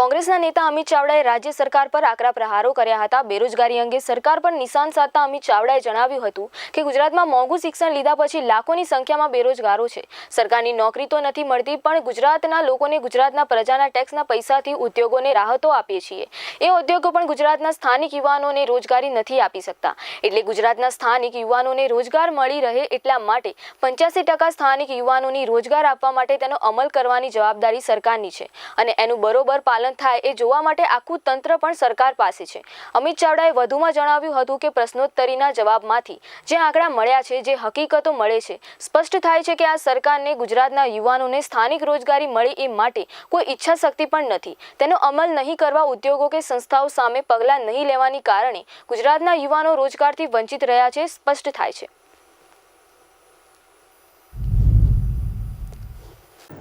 કોંગ્રેસના નેતા અમિત ચાવડાએ રાજ્ય સરકાર પર આકરા પ્રહારો કર્યા હતા. બેરોજગારી અંગે સરકાર પર નિશાન સાધતા અમિત ચાવડાએ જણાવ્યું હતું કે ગુજરાતમાં મોંઘું શિક્ષણ લીધા પછી લાખોની સંખ્યામાં બેરોજગારો છે. સરકારની નોકરી તો નથી મળતી, પણ ગુજરાતના લોકોને ગુજરાતના પ્રજાના ટેક્સના પૈસાથી ઉદ્યોગોને રાહતો આપીએ છીએ. એ ઉદ્યોગો પણ ગુજરાતના સ્થાનિક યુવાનોને રોજગારી નથી આપી શકતા. એટલે ગુજરાતના સ્થાનિક યુવાનોને રોજગાર મળી રહે એટલા માટે પંચ્યાસી ટકા સ્થાનિક યુવાનોની રોજગાર આપવા માટે તેનો અમલ કરવાની જવાબદારી સરકારની છે. અને એનું બરોબર પાલન થાય એ જોવા માટે આખું તંત્ર પણ સરકાર પાસે છે. અમિત ચાવડાએ વધુમાં જણાવ્યું હતું કે પ્રશ્નોત્તરીના જવાબમાંથી જે આંકડા મળ્યા છે, જે હકીકતો મળે છે, સ્પષ્ટ થાય છે કે આ સરકારને ગુજરાતના યુવાનોને સ્થાનિક રોજગારી મળે એ માટે કોઈ ઈચ્છા શક્તિ પણ નથી. તેનો અમલ નહીં કરવા ઉદ્યોગો કે સંસ્થાઓ સામે પગલાં નહીં લેવાની કારણે ગુજરાતના યુવાનો રોજગારથી વંચિત રહ્યા છે, સ્પષ્ટ થાય છે.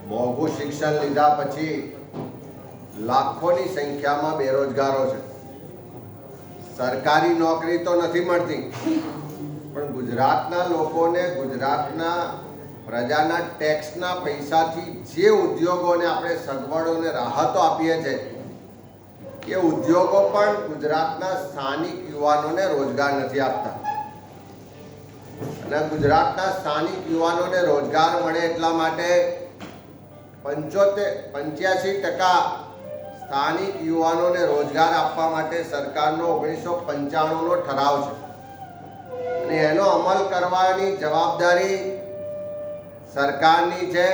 મોંઘું શિક્ષણ લીધા પછી લાખોની સંખ્યામાં બેરોજગારો છે. સરકારી નોકરી તો નથી મળતી. પણ ગુજરાતના લોકોને ગુજરાતના પ્રજાના ટેક્સના પૈસાથી જે ઉદ્યોગોને આપણે સગવડોને રાહતો આપીએ છીએ એ ઉદ્યોગો પણ ગુજરાતના સ્થાનિક યુવાનોને રોજગાર નથી આપતા. અને ગુજરાતના સ્થાનિક યુવાનોને રોજગાર મળે એટલા માટે પંચોતેર, પંચ્યાસી ટકા સ્થાનિક યુવાનોને રોજગાર આપવા માટે સરકારનો ઓગણીસો પંચાણુંનો ઠરાવ છે. અને એનો અમલ કરવાની જવાબદારી સરકારની છે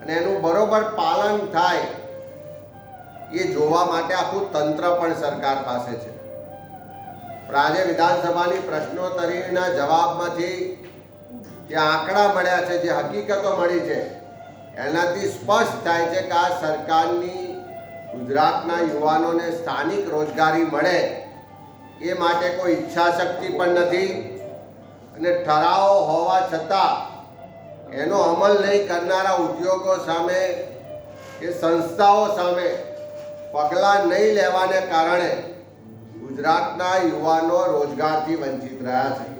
અને એનું બરોબર પાલન થાય એ જોવા માટે આખું તંત્ર પણ સરકાર પાસે છે. પણ આજે વિધાનસભાની પ્રશ્નોત્તરીના જવાબમાંથી જે આંકડા મળ્યા છે, જે હકીકતો મળી છે, એનાથી સ્પષ્ટ થાય છે કે આ સરકારની ગુજરાતના યુવાનોને સ્થાનિક રોજગારી મળે એ માટે કોઈ ઈચ્છા શક્તિ પણ નથી. અને ઠરાવો હોવા છતાં એનો અમલ નહીં કરનારા ઉદ્યોગો સામે એ સંસ્થાઓ સામે પગલાં નહીં લેવાને કારણે ગુજરાતના યુવાનો રોજગારથી વંચિત રહ્યા છે.